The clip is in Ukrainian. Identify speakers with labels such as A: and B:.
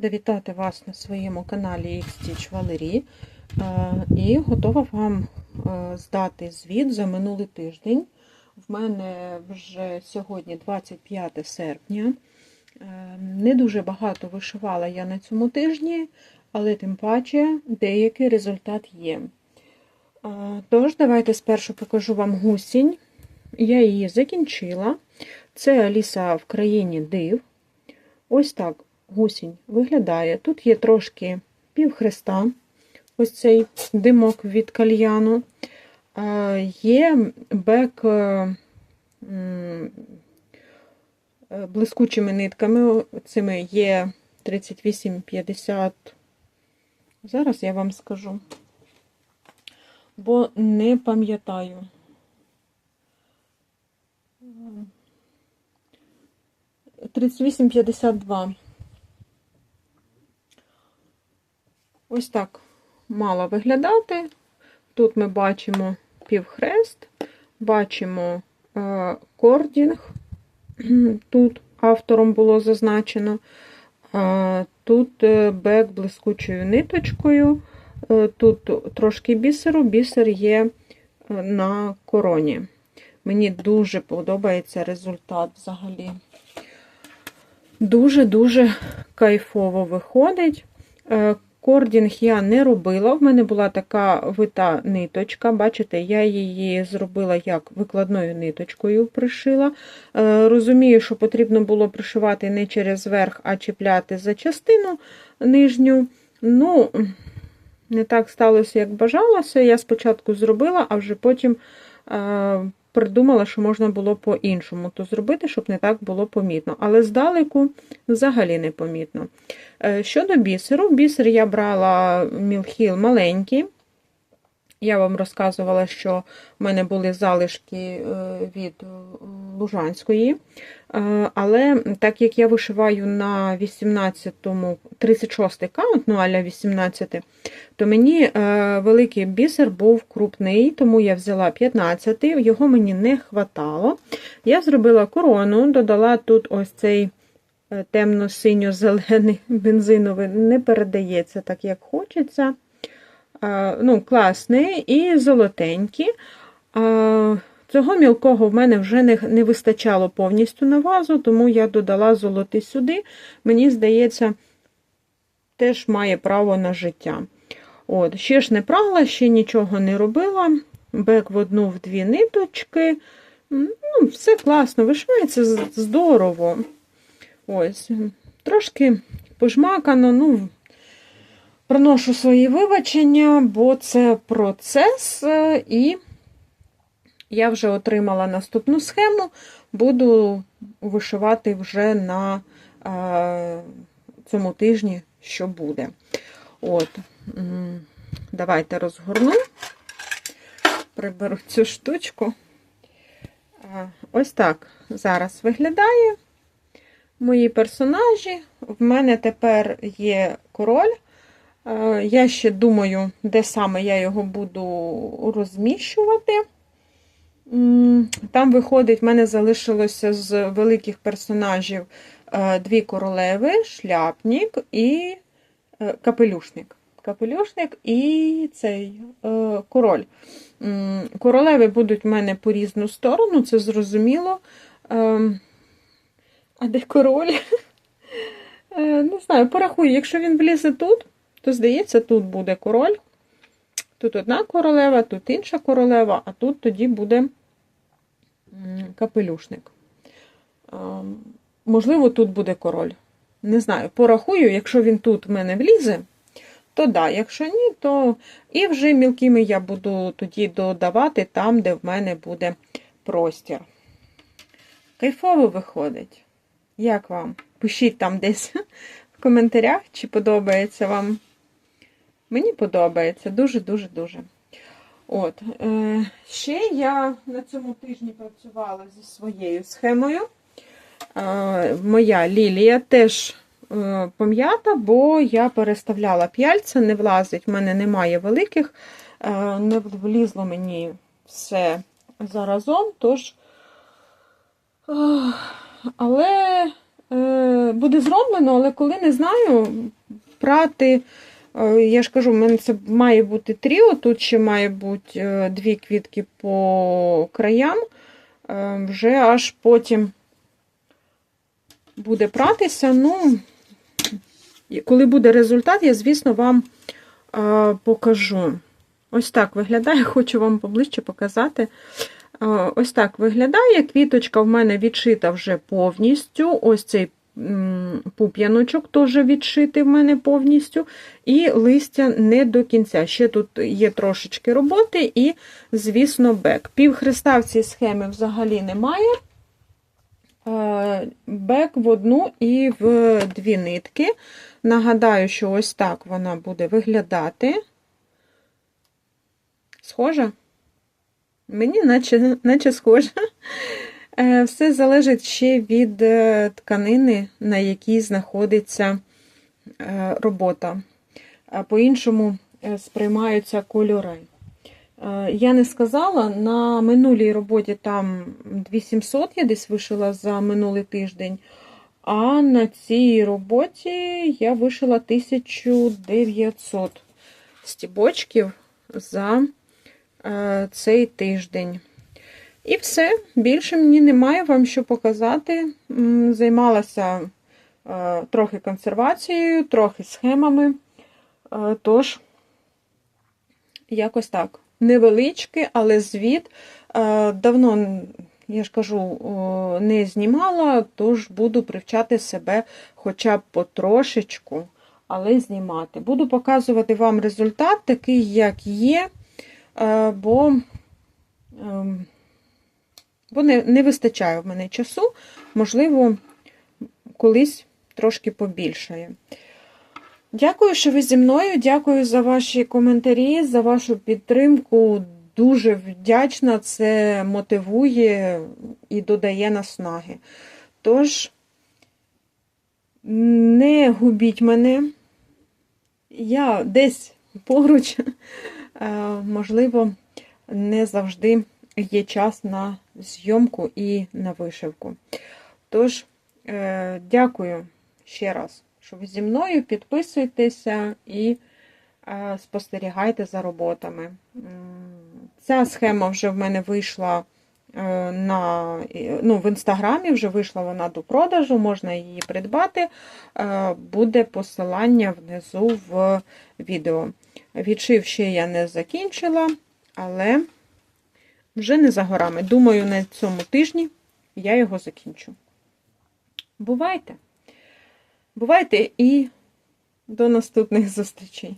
A: Рада вітати вас на своєму каналі Xtitch Валерій Е, і готова вам е, здати звіт за минулий тиждень. В мене вже сьогодні 25 серпня. Е, Не дуже багато вишивала я на цьому тижні, але тим паче деякий результат є. Тож, давайте спершу покажу вам гусінь. Я її закінчила. Це Аліса в країні див. Ось так гусінь виглядає. Тут є трошки півхреста, ось цей димок від кальяну. Є бек е, е, блискучими нитками. Цими є 38-50. Зараз я вам скажу, бо не пам'ятаю. Тридцять Ось так мала виглядати. Тут ми бачимо півхрест, бачимо е, кордінг. Тут автором було зазначено. Е, тут е, бек блискучою ниточкою. Тут трошки бісеру, бісер є на короні. Мені дуже подобається результат взагалі. Дуже-дуже кайфово виходить. Кордінг я не робила. В мене була така вита ниточка. Бачите, я її зробила як викладною ниточкою пришила. Е, Розумію, що потрібно було пришивати не через верх, а чіпляти за частину нижню. Ну, не так сталося, як бажалося. Я спочатку зробила, а вже потім е, придумала, що можна було по-іншому то зробити, щоб не так було помітно. Але здалеку взагалі не помітно. Е, Щодо бісеру, бісер я брала мілхіл маленький. Я вам розказувала, що в мене були залишки е, від е, Лужанської. Е, Але так як я вишиваю на 18-му, 36-й каунт, ну аля 18, то мені великий бісер був крупний, тому я взяла 15-й, його мені не хватало. Я зробила корону, додала тут ось цей темно-синьо-зелений бензиновий, не передається так, як хочеться ну, класний і золотенький. Цього мілкого в мене вже не не вистачало повністю на вазу, тому я додала золотий сюди. Мені здається, теж має право на життя. От, Ще ж не прала, ще нічого не робила. Бек в одну в дві ниточки. Ну, Все класно, вишивається здорово. Ось, Трошки пожмакано, ну, Приношу свої вибачення, бо це процес, е, і я вже отримала наступну схему, буду вишивати вже на е, цьому тижні, що буде. От, Давайте розгорну, приберу цю штучку. Е, ось так зараз виглядає мої персонажі. В мене тепер є король. Е, я ще думаю, де саме я його буду розміщувати. Там, виходить, в мене залишилося з великих персонажів е, дві королеви, шляпник і е, капелюшник. Капелюшник і цей король. Королеви будуть в мене по різну сторону, це зрозуміло. А де король? Не знаю, порахую, якщо він влізе тут то, здається, тут буде король. Тут одна королева, тут інша королева, а тут тоді буде капелюшник. Можливо, тут буде король. Не знаю, порахую, якщо він тут в мене влізе, то да, якщо ні, то і вже мілкими я буду тоді додавати там, де в мене буде простір. Кайфово виходить. Як вам? Пишіть там десь в коментарях, чи подобається вам. Мені подобається дуже-дуже-дуже. От. Е, Ще я на цьому тижні працювала зі своєю схемою. Е, Моя лілія теж е, пом'ята, бо я переставляла п'яльця, не влазить, в мене немає великих, е, не влізло мені все заразом, тож. Е, але е, буде зроблено, але коли не знаю, прати. Е, Я ж кажу, в мене це має бути тріо, тут ще має бути е, дві квітки по краям. Е, Вже аж потім буде пратися. Ну, коли буде результат, я, звісно, вам покажу. Ось так виглядає, хочу вам поближче показати. Ось так виглядає. Квіточка в мене відшита вже повністю. Ось цей пуп'яночок теж відшитий в мене повністю. І листя не до кінця. Ще тут є трошечки роботи, і, звісно, бек. Півхреста в цій схемі взагалі немає. Е, Бек в одну і в дві нитки. Нагадаю, що ось так вона буде виглядати. Схожа? Мені наче, наче схожа. Е, Все залежить ще від е, тканини, на якій знаходиться е, робота. По-іншому сприймаються кольори. Я не сказала, на минулій роботі там 2700 я десь вишила за минулий тиждень, а на цій роботі я вишила 1900 стібочків за цей тиждень. І все. Більше мені немає вам що показати. Займалася е, трохи консервацією, трохи схемами. Е, Тож, якось так. Невеличкий, але звіт. Е, Давно, я ж кажу, не знімала, тож буду привчати себе хоча б потрошечку, але знімати. Буду показувати вам результат, такий, як є, бо. Бо не, не вистачає в мене часу, можливо, колись трошки побільшає. Дякую, що ви зі мною. Дякую за ваші коментарі, за вашу підтримку. Дуже вдячна, це мотивує і додає наснаги. Тож, не губіть мене. Я десь поруч, е, можливо, не завжди є час на зйомку і на вишивку. Тож, е, дякую ще раз, що ви зі мною. Підписуйтеся і е, спостерігайте за роботами. Ця схема вже в мене вийшла е, на, ну, в інстаграмі, вже вийшла вона до продажу, можна її придбати. Буде посилання внизу в відео. Відшив ще я не закінчила, але вже не за горами. Думаю, на цьому тижні я його закінчу. Бувайте! Бувайте і до наступних зустрічей!